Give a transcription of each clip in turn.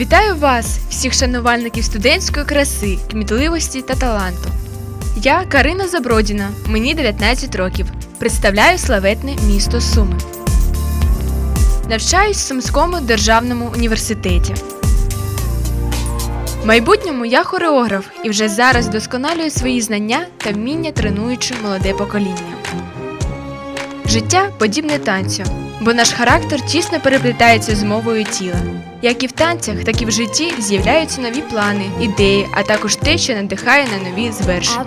Вітаю вас, всіх шанувальників студентської краси, кмітливості та таланту. Я Карина Забродіна, мені 19 років. Представляю славетне місто Суми. Навчаюсь в Сумському державному університеті. В майбутньому я хореограф і вже зараз досконалюю свої знання та вміння тренуючи молоде покоління. Життя подібне танцю, бо наш характер тісно переплітається з мовою тіла. Як і в танцях, так і в житті з'являються нові плани, ідеї, а також те, що надихає на нові звершення.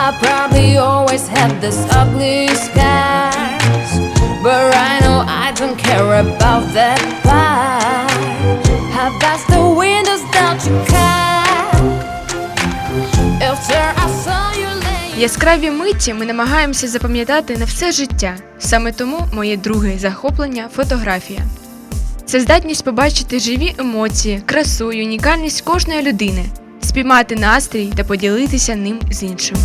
I I probably always had this ugly scars. But right now I don't care about that part. I bounced Яскраві миті ми намагаємося запам'ятати на все життя. Саме тому моє друге захоплення фотографія. Це здатність побачити живі емоції, красу і унікальність кожної людини, спіймати настрій та поділитися ним з іншими.